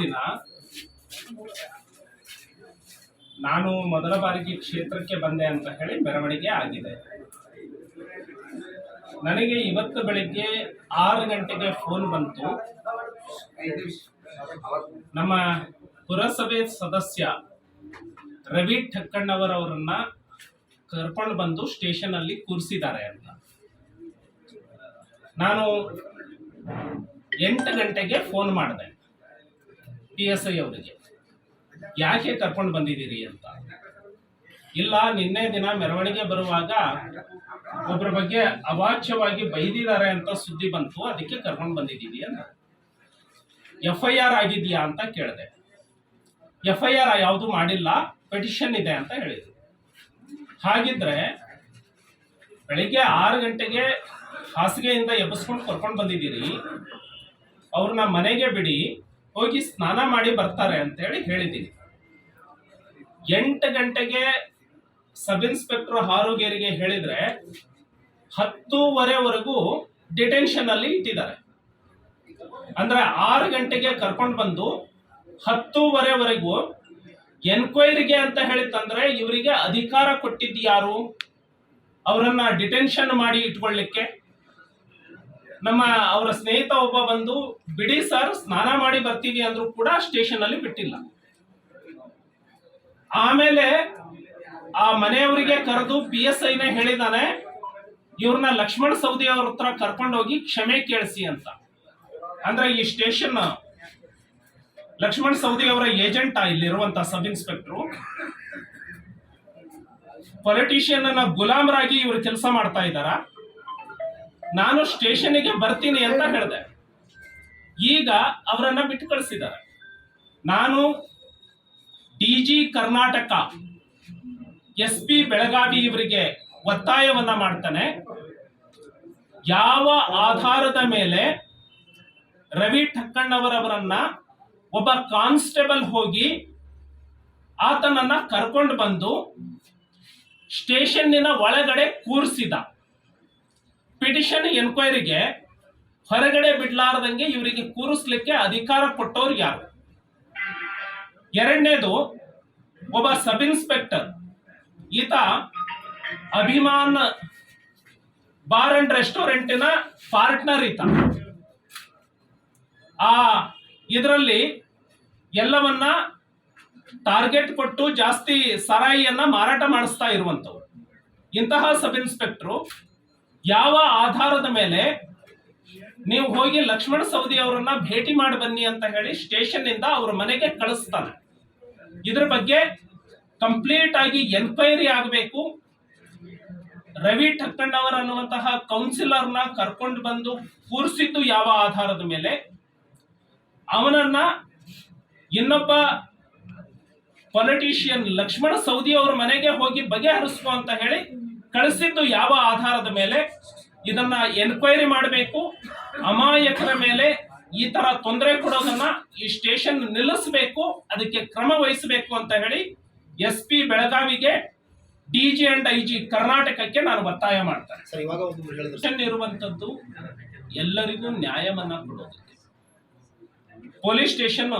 ದಿನ ನಾನು ಮೊದಲ ಬಾರಿಗೆ ಕ್ಷೇತ್ರಕ್ಕೆ ಬಂದೆ ಅಂತ ಹೇಳಿ ಮೆರವಣಿಗೆ ಆಗಿದೆ. ನನಗೆ ಇವತ್ತು ಬೆಳಿಗ್ಗೆ ಆರು ಗಂಟೆಗೆ ಫೋನ್ ಬಂತು. ನಮ್ಮ ಪುರಸಭೆ ಸದಸ್ಯ ರವಿ ಠಕ್ಕಣ್ಣವರವರನ್ನ ಕರ್ಕೊಂಡು ಬಂದು ಸ್ಟೇಷನ್ ಅಲ್ಲಿ ಕೂರಿಸಿದ್ದಾರೆ ಅಂತ. ನಾನು ಎಂಟು ಗಂಟೆಗೆ ಫೋನ್ ಮಾಡಿದೆ. ಪಿ ಎಸ್ ಐ ಅವರಿಗೆ. ಯಾಕೆ ಕರ್ಕೊಂಡು ಬಂದಿದ್ದೀರಿ ಅಂತ? ಇಲ್ಲ, ನಿನ್ನೆ ದಿನ ಮೆರವಣಿಗೆ ಬರುವಾಗ ಒಬ್ಬರ ಬಗ್ಗೆ ಅವಾಚ್ಯವಾಗಿ ಬೈದಿದ್ದಾರೆ ಅಂತ ಸುದ್ದಿ ಬಂತು, ಅದಕ್ಕೆ ಕರ್ಕೊಂಡು ಬಂದಿದ್ದೀವಿ ಅಂತ. ಎಫ್ ಐ ಆರ್ ಆಗಿದೆಯಾ ಅಂತ ಕೇಳಿದೆ. ಎಫ್ ಐ ಆರ್ ಯಾವುದು ಮಾಡಿಲ್ಲ, ಪೆಟಿಷನ್ ಇದೆ ಅಂತ ಹೇಳಿದ್ರು. ಹಾಗಿದ್ರೆ ಬೆಳಿಗ್ಗೆ ಆರು ಗಂಟೆಗೆ ಹಾಸಿಗೆಯಿಂದ ಎಬ್ಬಿಸ್ಕೊಂಡು ಕರ್ಕೊಂಡು ಬಂದಿದ್ದೀರಿ. ಅವ್ರನ್ನ ಮನೆಗೆ ಬಿಡಿ ಹೋಗಿ ಸ್ನಾನ ಮಾಡಿ ಬರ್ತಾರೆ ಅಂತ ಹೇಳಿ ಹೇಳಿದ್ದೀನಿ. ಎಂಟು ಗಂಟೆಗೆ ಸಬ್ ಇನ್ಸ್ಪೆಕ್ಟರ್ ಹಾರುಗೇರಿಗೆ ಹೇಳಿದ್ರೆ ಹತ್ತೂವರೆವರೆಗೂ ಡಿಟೆನ್ಷನ್ ಅಲ್ಲಿ ಇಟ್ಟಿದ್ದಾರೆ. ಅಂದ್ರೆ ಆರು ಗಂಟೆಗೆ ಕರ್ಕೊಂಡು ಬಂದು ಹತ್ತೂವರೆವರೆಗೂ ಎನ್ಕ್ವೈರಿಗೆ ಅಂತ ಹೇಳಿತಂದ್ರೆ ಇವರಿಗೆ ಅಧಿಕಾರ ಕೊಟ್ಟಿದ್ದು ಯಾರು? ಅವರನ್ನ ಡಿಟೆನ್ಷನ್ ಮಾಡಿ ಇಟ್ಕೊಳ್ಳಿಕ್ಕೆ ನಮ್ಮ ಅವರ ಸ್ನೇಹಿತ ಒಬ್ಬ ಬಂದು, ಬಿಡಿ ಸರ್, ಸ್ನಾನ ಮಾಡಿ ಬರ್ತೀವಿ ಅಂದ್ರೂ ಕೂಡ ಸ್ಟೇಷನ್ ಅಲ್ಲಿ ಬಿಟ್ಟಿಲ್ಲ. ಆಮೇಲೆ ಆ ಮನೆಯವರಿಗೆ ಕರೆದು ಪಿ ಎಸ್ ಐನೇ ಹೇಳಿದಾನೆ, ಇವ್ರನ್ನ ಲಕ್ಷ್ಮಣ ಸೌದಿ ಅವ್ರ ಹತ್ರ ಕರ್ಕೊಂಡೋಗಿ ಕ್ಷಮೆ ಕೇಳಿಸಿ ಅಂತ. ಅಂದ್ರೆ ಈ ಸ್ಟೇಷನ್ ಲಕ್ಷ್ಮಣ್ ಸೌದಿ ಅವರ ಏಜೆಂಟ್ ಇಲ್ಲಿರುವಂತ ಸಬ್ ಇನ್ಸ್ಪೆಕ್ಟ್ರು. ಪೊಲಿಟಿಷಿಯನ್ ಅನ್ನ ಗುಲಾಮರಾಗಿ ಇವರು ಕೆಲಸ ಮಾಡ್ತಾ ಇದ್ದಾರ ನಾನು ಸ್ಟೇಷನ್ಗೆ ಬರ್ತೀನಿ ಅಂತ ಹೇಳಿದೆ. ಈಗ ಅವರನ್ನ ಬಿಟ್ಟು ಕಳಿಸಿದ್ದಾರೆ. ನಾನು D G Karnataka, S P Belagavi ಇವರಿಗೆ ಒತ್ತಾಯವನ್ನ ಮಾಡ್ತಾನೆ. ಯಾವ ಆಧಾರದ ಮೇಲೆ ರವಿ ಠಕ್ಕಣ್ಣವರವರನ್ನ ಒಬ್ಬ ಕಾನ್ಸ್ಟೇಬಲ್ ಹೋಗಿ ಆತನನ್ನ ಕರ್ಕೊಂಡು ಬಂದು ಸ್ಟೇಷನ್ನಿನ ಒಳಗಡೆ ಕೂರಿಸಿದ. ಪಿಟಿಷನ್ ಎನ್ಕ್ವೈರಿಗೆ ಹೊರಗಡೆ ಬಿಡ್ಲಾರ್ದಂಗೆ ಇವರಿಗೆ ಕೂರಿಸ್ಲಿಕ್ಕೆ ಅಧಿಕಾರ ಕೊಟ್ಟವ್ರು ಯಾರು? ಎರಡನೇದು, ಒಬ್ಬ ಸಬ್ ಇನ್ಸ್ಪೆಕ್ಟರ್ ಈತ ಅಭಿಮಾನ್ ಬಾರ್ ಅಂಡ್ ರೆಸ್ಟೋರೆಂಟಿನ ಪಾರ್ಟ್ನರ್ ಈತ. ಆ ಇದರಲ್ಲಿ ಎಲ್ಲವನ್ನ ಟಾರ್ಗೆಟ್ ಕೊಟ್ಟು ಜಾಸ್ತಿ ಸರಾಯಿಯನ್ನ ಮಾರಾಟ ಮಾಡಿಸ್ತಾ ಇರುವಂತವ್ರು ಇಂತಹ ಸಬ್ ಇನ್ಸ್ಪೆಕ್ಟ್ರು ಯಾವ ಆಧಾರದ ಮೇಲೆ ನೀವು ಹೋಗಿ ಲಕ್ಷ್ಮಣ ಸವದಿ ಅವರನ್ನ ಭೇಟಿ ಮಾಡಿ ಬನ್ನಿ ಅಂತ ಹೇಳಿ ಸ್ಟೇಷನ್ ಇಂದ ಅವ್ರ ಮನೆಗೆ ಕಳಿಸ್ತಾನೆ. ಇದ್ರ ಬಗ್ಗೆ ಕಂಪ್ಲೀಟ್ ಆಗಿ ಎನ್ಕ್ವೈರಿ ಆಗಬೇಕು. ರವಿ ಠಕ್ಕಣ್ಣವರ್ ಅನ್ನುವಂತಹ ಕೌನ್ಸಿಲರ್ನ ಕರ್ಕೊಂಡು ಬಂದು ಕೂರಿಸಿದ್ದು ಯಾವ ಆಧಾರದ ಮೇಲೆ? ಅವನನ್ನ ಇನ್ನೊಬ್ಬ ಪೊಲಿಟಿಷಿಯನ್ ಲಕ್ಷ್ಮಣ ಸೌದಿ ಅವರ ಮನೆಗೆ ಹೋಗಿ ಬಗೆಹರಿಸುವ ಅಂತ ಹೇಳಿ ಕಳಿಸಿದ್ದು ಯಾವ ಆಧಾರದ ಮೇಲೆ? ಇದನ್ನ ಎನ್ಕ್ವೈರಿ ಮಾಡಬೇಕು. ಅಮಾಯಕರ ಮೇಲೆ ಈ ತರ ತೊಂದರೆ ಕೊಡೋದನ್ನ ಈ ಸ್ಟೇಷನ್ ನಿಲ್ಲಿಸಬೇಕು. ಅದಕ್ಕೆ ಕ್ರಮ ವಹಿಸಬೇಕು ಅಂತ ಹೇಳಿ ಎಸ್ ಪಿ ಬೆಳಗಾವಿಗೆ ಡಿಜಿ ಅಂಡ್ ಐ ಜಿ ಕರ್ನಾಟಕಕ್ಕೆ ನಾನು ಒತ್ತಾಯ ಮಾಡ್ತೇನೆ. ಇರುವಂತದ್ದು ಎಲ್ಲರಿಗೂ ನ್ಯಾಯವನ್ನ ಕೊಡೋದಕ್ಕೆ. ಪೊಲೀಸ್ ಸ್ಟೇಷನ್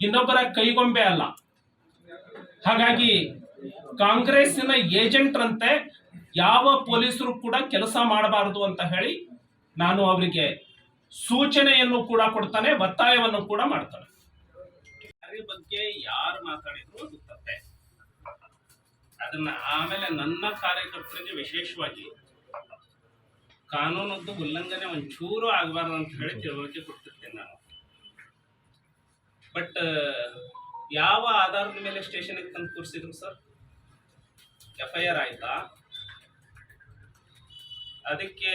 ಇನ್ನೊಬ್ಬರ ಕೈಗೊಂಬೆ ಅಲ್ಲ. ಹಾಗಾಗಿ ಕಾಂಗ್ರೆಸ್ಸಿನ ಏಜೆಂಟ್ರಂತೆ ಯಾವ ಪೊಲೀಸರು ಕೂಡ ಕೆಲಸ ಮಾಡಬಾರದು ಅಂತ ಹೇಳಿ ನಾನು ಅವರಿಗೆ ಸೂಚನೆಯನ್ನು ಕೂಡ ಕೊಡ್ತಾನೆ, ಒತ್ತಾಯವನ್ನು ಕೂಡ ಮಾಡ್ತಾನೆ. ಬಗ್ಗೆ ಯಾರು ಮಾತಾಡಿದ್ರು ಅದು ತಪ್ಪೆ. ಅದನ್ನ ಆಮೇಲೆ ನನ್ನ ಕಾರ್ಯಕರ್ತರಿಗೆ ವಿಶೇಷವಾಗಿ ಕಾನೂನದ್ದು ಉಲ್ಲಂಘನೆ ಒಂಚೂರು ಆಗಬಾರ್ದು ಅಂತ ಹೇಳಿ ತಿಳುವಳಿಕೆ ಕೊಡ್ತಿರ್ತೇನೆ ನಾನು. ಬಟ್, ಯಾವ ಆಧಾರದ ಮೇಲೆ ಸ್ಟೇಷನ್ಗೆ ತಂದು ಕೂರಿಸಿದ್ರು ಸರ್? ಎಫ್ ಐ ಆರ್ ಆಯ್ತಾ? ಅದಕ್ಕೆ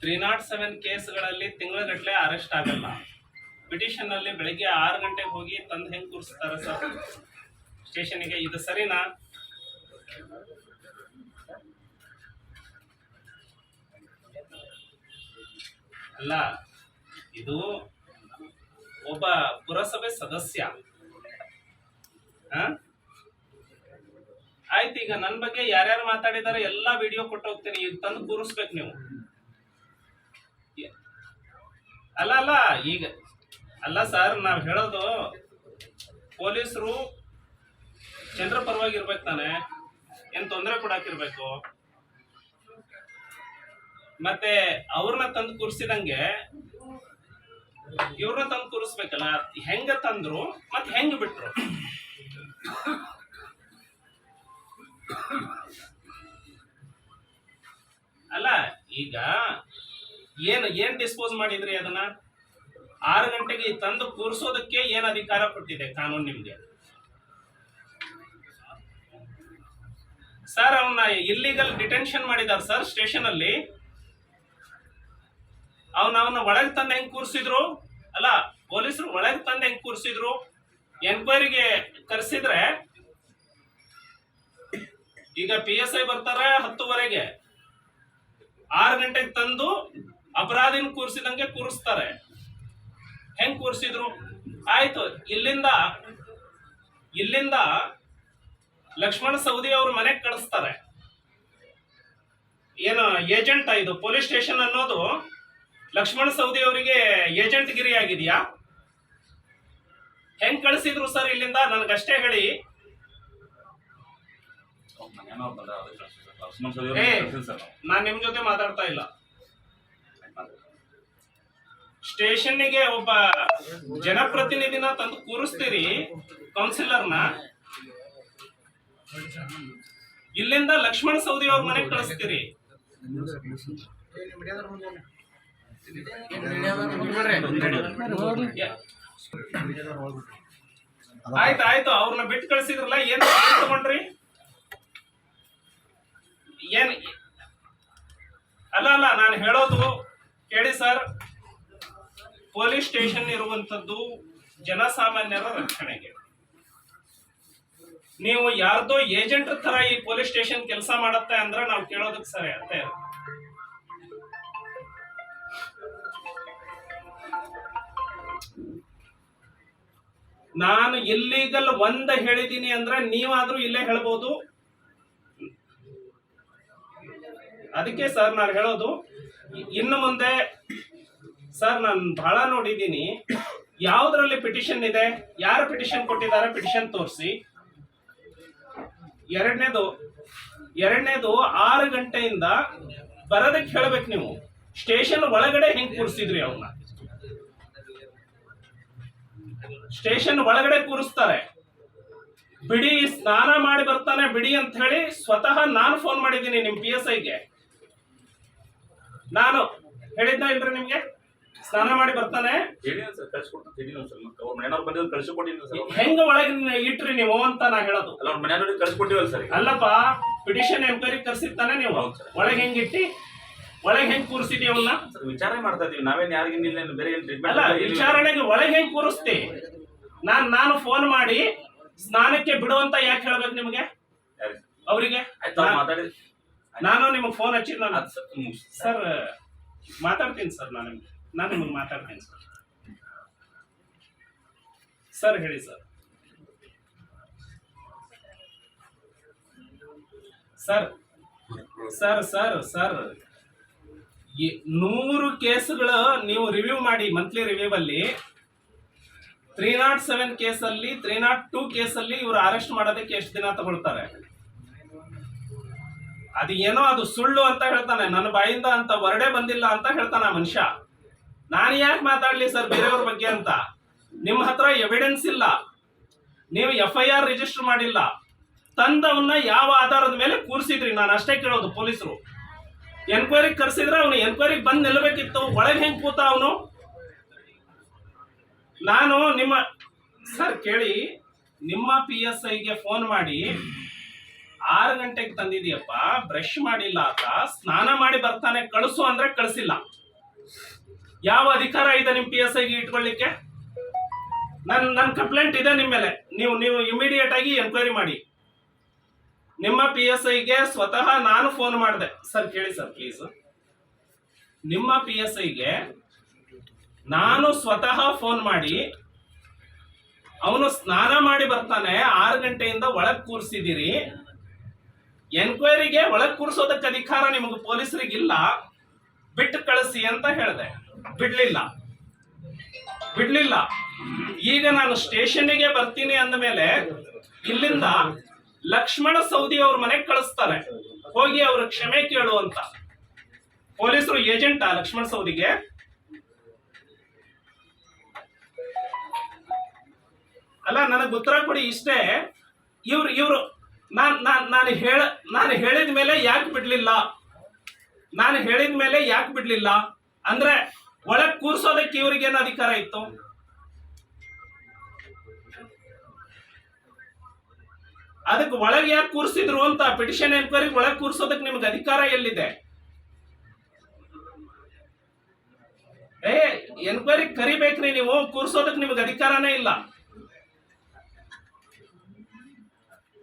ತ್ರೀ ನಾಟ್ ಸೆವೆನ್ ಕೇಸ್ಗಳಲ್ಲಿ ತಿಂಗಳಗಟ್ಟಲೆ ಅರೆಸ್ಟ್ ಆಗಲ್ಲ. ಪಿಟಿಷನ್ನಲ್ಲಿ ಬೆಳಿಗ್ಗೆ ಆರು ಗಂಟೆಗೆ ಹೋಗಿ ತಂದು ಹೆಂಗೆ ಕೂರಿಸ್ತಾರೆ ಸರ್? ಸ್ಟೇಷನ್ಗೆ ಇದು ಸರಿನಾ? ಅಲ್ಲ, ಇದು ಒಬ್ಬ ಪುರಸಭೆ ಸದಸ್ಯ? ಆಯ್ತು, ಈಗ ನನ್ನ ಬಗ್ಗೆ ಯಾರ್ಯಾರು ಮಾತಾಡಿದಾರೆ ಎಲ್ಲಾ ವಿಡಿಯೋ ಕೊಟ್ಟು ಹೋಗ್ತೀನಿ. ಈಗ ತಂದು ಕೂರಿಸ್ಬೇಕು ನೀವು. ಅಲ್ಲ ಅಲ್ಲ, ಈಗ, ಅಲ್ಲ ಸರ್ ನಾವು ಹೇಳೋದು ಪೊಲೀಸರು ಚಂದ್ರ ಪರವಾಗಿ ಇರ್ಬೇಕು ತಾನೆ. ಏನ್ ತೊಂದರೆ ಕೊಡಾಕಿರ್ಬೇಕು. ಮತ್ತೆ ಅವ್ರನ್ನ ತಂದು ಕೂರಿಸಿದಂಗೆ ಇವ್ರನ್ನ ತಂದು ಕೂರಿಸ್ಬೇಕಲ್ಲ. ಹೆಂಗ ತಂದ್ರು ಮತ್ತೆ ಹೆಂಗ್ ಬಿಟ್ರು? ಅಲ್ಲ, ಈಗ ಏನ್ ಏನ್ ಡಿಸ್ಪೋಸ್ ಮಾಡಿದ್ರಿ ಅದನ್ನ? ಆರು ಗಂಟೆಗೆ ತಂದು ಕೂರಿಸೋದಕ್ಕೆ ಏನ್ ಅಧಿಕಾರ ಕೊಟ್ಟಿದೆ ಕಾನೂನು ನಿಮ್ಗೆ? ಸರ್ ಅವನ್ನ ಇಲ್ಲಿಗಲ್ ಡಿಟೆನ್ಷನ್ ಮಾಡಿದಾರ ಸರ್ ಸ್ಟೇಷನ್ ಅಲ್ಲಿ. ಅವನ ಅವನ ಒಳಗೆ ತಂದು ಹೆಂಗ್ ಕೂರಿಸಿದ್ರು? ಅಲ್ಲ, ಪೊಲೀಸರು ಒಳಗೆ ತಂದು ಹೆಂಗ್ ಕೂರಿಸಿದ್ರು? ಎನ್ಕ್ವೈರಿಗೆ ಕರೆಸಿದ್ರೆ ಈಗ ಪಿ ಎಸ್ ಐ ಬರ್ತಾರೆ ಹತ್ತುವರೆಗೆ. ಆರು ಗಂಟೆಗೆ ತಂದು ಅಪರಾಧಿನ ಕೂರಿಸಿದಂಗೆ ಕೂರಿಸ್ತಾರೆ. ಹೆಂಗ್ ಕೂರಿಸಿದ್ರು? ಆಯ್ತು, ಇಲ್ಲಿಂದ ಇಲ್ಲಿಂದ ಲಕ್ಷ್ಮಣ ಸೌದಿ ಅವ್ರ ಮನೆಗೆ ಕಳಿಸ್ತಾರೆ. ಏನು, ಏಜೆಂಟ್ ಇದು, ಪೊಲೀಸ್ ಸ್ಟೇಷನ್ ಅನ್ನೋದು ಲಕ್ಷ್ಮಣ ಸೌದಿ ಅವರಿಗೆ ಏಜೆಂಟ್ ಗಿರಿ ಆಗಿದೆಯಾ ಹೆಂಗ್ ಕಳಿಸಿದ್ರು ಸರ್ ಇಲ್ಲಿಂದ? ನನಗಷ್ಟೇ ಹೇಳಿ. ಮನೆಯವ್ರು ಬಂದಾರ ಅದಕ್ಕೆ ಕಳ್ಸಿದ್ರು ಸರ್. ಲಕ್ಷ್ಮಣ್ ಸವದಿ ಏ. ಅವ್ರಿಗೆ ಸರ್ ನಾವು. ನಾನ್ ನಿಮ್ ಜೊತೆ ಮಾತಾಡ್ತಾ ಇಲ್ಲ ಸ್ಟೇಷನ್ನಿಗೆ ಒಬ್ಬ ಜನಪ್ರತಿನಿಧಿನ ತಂದು ಕೂರಿಸ್ತೀರಿ ಕೌನ್ಸಿಲರ್ನ ಇಲ್ಲಿಂದ ಲಕ್ಷ್ಮಣ ಸೌದಿ ಅವ್ರ ಮನೆಗೆ ಕಳಿಸ್ತೀರಿ ಯ- ಆಯ್ತು ಆಯ್ತು ಅವ್ರನ್ನ ಬಿಟ್ಟು ಕಳಿಸಿದ್ರಲ್ಲ ಏನ್ ಏನ್ ತಗೊಂಡ್ರಿ ಏನ್ ಅಲ್ಲ ಅಲ್ಲ, ನಾನು ಹೇಳೋದು ಕೇಳಿ ಸರ್. ಪೊಲೀಸ್ ಸ್ಟೇಷನ್ ಇರುವಂತದ್ದು ಜನಸಾಮಾನ್ಯರ ರಕ್ಷಣೆಗೆ. ನೀವು ಯಾರ್ದೋ ಏಜೆಂಟ್ ತರ ಈ ಪೊಲೀಸ್ ಸ್ಟೇಷನ್ ಕೆಲಸ ಮಾಡತ್ತೆ ಅಂದ್ರೆ ನಾವು ಕೇಳೋದಕ್ಕೆ ಸರಿ ಅರ್ಥ ಇಲ್ಲ. ನಾನು ಇಲ್ಲಿಗಲ್ ಒಂದ ಹೇಳಿದೀನಿ ಅಂದ್ರೆ ನೀವಾದ್ರೂ ಇಲ್ಲೇ ಹೇಳ್ಬೋದು. ಅದಕ್ಕೆ ಸರ್ ನಾನು ಹೇಳೋದು, ಇನ್ನು ಮುಂದೆ ಸರ್ ನಾನು ಬಹಳ ನೋಡಿದ್ದೀನಿ, ಯಾವ್ದ್ರಲ್ಲಿ ಪಿಟಿಷನ್ ಇದೆ, ಯಾರು ಪಿಟಿಷನ್ ಕೊಟ್ಟಿದ್ದಾರೆ ಪಿಟಿಷನ್ ತೋರಿಸಿ. ಎರಡನೇದು ಎರಡನೇದು ಆರು ಗಂಟೆಯಿಂದ ಬರೋದಕ್ಕೆ ಹೇಳ್ಬೇಕು ನೀವು. ಸ್ಟೇಷನ್ ಒಳಗಡೆ ಹೆಂಗ್ ಕೂರಿಸಿದ್ರಿ ಅವನ್ನ ಸ್ಟೇಷನ್ ಒಳಗಡೆ ಕೂರಿಸ್ತಾರೆ. ಬಿಡಿ, ಸ್ನಾನ ಮಾಡಿ ಬರ್ತಾನೆ ಬಿಡಿ ಅಂತ ಹೇಳಿ ಸ್ವತಃ ನಾನು ಫೋನ್ ಮಾಡಿದ್ದೀನಿ ನಿಮ್ ಪಿ ಎಸ್ ಐಗೆ ನಾನು ಹೇಳಿದ್ದ ಇಲ್ರಿ ನಿಮ್ಗೆ? ಸ್ನಾನ ಮಾಡಿ ಬರ್ತಾನೆ. ಹೆಂಗ ಒಳಗೆ ಇಟ್ರಿ ನೀವು ಅಂತ ನಾ ಹೇಳೋದು. ಅಲ್ಲ ಅವ್ರ ಮನೆಯವ್ರಿಗೆ ಕಳ್ಸಿಕೊಟ್ಟಿವಲ್ಲ ಸರ್ ಈಗ. ಅಲ್ಲಪ್ಪ ಪಿಟಿಷನ್ ಎಂಕ್ವೈರಿ ಕರ್ಸಿರ್ತಾನೆ ನೀವು. ಒಳಗೆ ಸರ್. ಇಟ್ಟಿ? ಹೆಂಗಿಟ್ಟಿ ಒಳಗೆ ಹೆಂಗ್ ಕೂರಿಸಿದಿ ಅವನ್ನ ವಿಚಾರಣೆ ವಿಚಾರ ಮಾಡ್ತಾ ಇದೀವಿ. ನಾವೇನ್ ಯಾರಿಗಿಲ್ಲ ಬೇರೆ ಅಲ್ಲ ವಿಚಾರಣೆಗೆ ಒಳಗೆ ಹೆಂಗ್ ಕೂರಿಸ್ತಿ? ನಾನ್ ನಾನು ಫೋನ್ ಮಾಡಿ ಸ್ನಾನಕ್ಕೆ ಬಿಡು ಅಂತ ಯಾಕೆ ಹೇಳ್ಬೇಕು ನಿಮಗೆ? ಅವರಿಗೆ? ಮಾತಾಡಿ. ನಾನು ನಿಮಗೆ ಫೋನ್ ಹಚ್ಚಿ ನಾನು ಸರ್ ಮಾತಾಡ್ತೀನಿ ಸರ್ ನಾನು ನಿಮ್ಗೆ. ನಾನು ನಿಮಗೆ ಮಾತಾಡ್ತೀನಿ ಸರ್. ಸರ್ ಹೇಳಿ sir. Sir sir sir sir ನೂರು ಕೇಸ್ಗಳು ನೀವು ರಿವ್ಯೂ ಮಾಡಿ ಮಂತ್ಲಿ ರಿವ್ಯೂ ಅಲ್ಲಿ ತ್ರೀ ನಾಟ್ ಸೆವೆನ್ ಕೇಸಲ್ಲಿ ತ್ರೀ ನಾಟ್ ಟೂ ಕೇಸಲ್ಲಿ ಇವರು ಅರೆಸ್ಟ್ ಮಾಡೋದಕ್ಕೆ ಎಷ್ಟು ದಿನ ತಗೊಳ್ತಾರೆ? ಅದು ಏನೋ ಅದು ಸುಳ್ಳು ಅಂತ ಹೇಳ್ತಾನೆ. ನನ್ನ ಬಾಯಿಂದ ಅಂತ ಹೊರಡೇ ಬಂದಿಲ್ಲ ಅಂತ ಹೇಳ್ತಾನೆ ಆ ಮನುಷ್ಯ. ನಾನು ಯಾಕೆ ಮಾತಾಡ್ಲಿ ಸರ್ ಬೇರೆಯವ್ರ ಬಗ್ಗೆ ಅಂತ? ನಿಮ್ಮ ಹತ್ರ ಎವಿಡೆನ್ಸ್ ಇಲ್ಲ. ನೀವು ಎಫ್ ಐ ಆರ್ ರಿಜಿಸ್ಟರ್ ಮಾಡಿಲ್ಲ. ತಂದವನ್ನ ಯಾವ ಆಧಾರದ ಮೇಲೆ ಕೂರಿಸಿದ್ರಿ? ನಾನು ಅಷ್ಟೇ ಕೇಳೋದು ಪೊಲೀಸರು. ಎನ್ಕ್ವೈರಿಗೆ ಕರೆಸಿದ್ರೆ ಅವನು ಎನ್ಕ್ವೈರಿಗೆ ಬಂದು ನಿಲ್ಲಬೇಕಿತ್ತು ಒಳಗೆ ಹೆಂಗೆ ಕೂತ ಅವನು? ನಾನು ನಿಮ್ಮ ಸರ್ ಕೇಳಿ, ನಿಮ್ಮ ಪಿ ಎಸ್ ಐಗೆ ಫೋನ್ ಮಾಡಿ ಆರು ಗಂಟೆಗೆ ತಂದಿದೀಯಪ್ಪ ಬ್ರಷ್ ಮಾಡಿಲ್ಲ ಆತ, ಸ್ನಾನ ಮಾಡಿ ಬರ್ತಾನೆ, ಕಳಿಸು ಅಂದ್ರೆ ಕಳಿಸಿಲ್ಲ. ಯಾವ ಅಧಿಕಾರ ಇದೆ ನಿಮ್ ಪಿ ಎಸ್ ಐಗೆ ಇಟ್ಕೊಳ್ಳಿಕ್ಕೆ? ನನ್ ನನ್ ಕಂಪ್ಲೇಂಟ್ ಇದೆ ನಿಮ್ಮ ಮೇಲೆ. ನೀವು ನೀವು ಇಮಿಡಿಯೇಟ್ ಆಗಿ ಎನ್ಕ್ವೈರಿ ಮಾಡಿ. ನಿಮ್ಮ ಪಿ ಎಸ್ ಐಗೆ ಸ್ವತಃ ನಾನು ಫೋನ್ ಮಾಡಿದೆ. ಸರ್ ಕೇಳಿ ಸರ್ ಪ್ಲೀಸ್ ನಿಮ್ಮ ಪಿ ಎಸ್ ಐಗೆ ನಾನು ಸ್ವತಃ ಫೋನ್ ಮಾಡಿ, ಅವನು ಸ್ನಾನ ಮಾಡಿ ಬರ್ತಾನೆ, ಆರು ಗಂಟೆಯಿಂದ ಒಳಗೆ ಕೂರಿಸಿದಿರಿ. ಎನ್ಕ್ವೈರಿಗೆ ಒಳಗೆ ಕೂರಿಸೋದಕ್ಕೆ ಅಧಿಕಾರ ನಿಮಗೆ ಪೊಲೀಸರಿಗಿಲ್ಲ. ಬಿಟ್ಟು ಕಳಿಸಿ ಅಂತ ಹೇಳಿದೆ. ಬಿಡ್ಲಿಲ್ಲ. ಬಿಡ್ಲಿಲ್ಲ. ಈಗ ನಾನು ಸ್ಟೇಷನ್ಗೆ ಬರ್ತೀನಿ ಅಂದ ಮೇಲೆ ಇಲ್ಲಿಂದ ಲಕ್ಷ್ಮಣ ಸೌದಿ ಅವ್ರ ಮನೆಗೆ ಕಳಿಸ್ತಾರೆ. ಹೋಗಿ ಅವ್ರ ಕ್ಷಮೆ ಕೇಳು ಅಂತ. ಪೊಲೀಸರು ಏಜೆಂಟಾ ಲಕ್ಷ್ಮಣ ಸೌದಿಗೆ. ಅಲ್ಲ, ನನಗೆ ಉತ್ತರ ಕೊಡಿ ಇಷ್ಟೇ. ಇವ್ರು ಇವ್ರು ನಾನ್, ನಾನು ನಾನು ಹೇಳ, ನಾನು ಹೇಳಿದ ಮೇಲೆ ಯಾಕೆ ಬಿಡಲಿಲ್ಲ? ನಾನು ಹೇಳಿದ ಮೇಲೆ ಯಾಕೆ ಬಿಡಲಿಲ್ಲ? ಅಂದ್ರೆ ಒಳಗ್ ಕೂರ್ಸೋದಕ್ಕೆ ಇವ್ರಿಗೇನು ಅಧಿಕಾರ ಇತ್ತು? ಅದಕ್ಕೆ ಒಳಗೆ ಯಾಕೆ ಕೂರ್ಸಿದ್ರು ಅಂತ ಪಿಟಿಷನ್ ಎನ್ಕ್ವೈರಿ ಒಳಗೆ ಕೂರ್ಸೋದಕ್ಕೆ ನಿಮ್ಗೆ ಅಧಿಕಾರ ಎಲ್ಲಿದೆ? ಏ ಎನ್ಕ್ವೈರಿ ಕರಿಬೇಕ್ರಿ ನೀವು, ಕೂರ್ಸೋದಕ್ಕೆ ನಿಮ್ಗೆ ಅಧಿಕಾರನೇ ಇಲ್ಲ.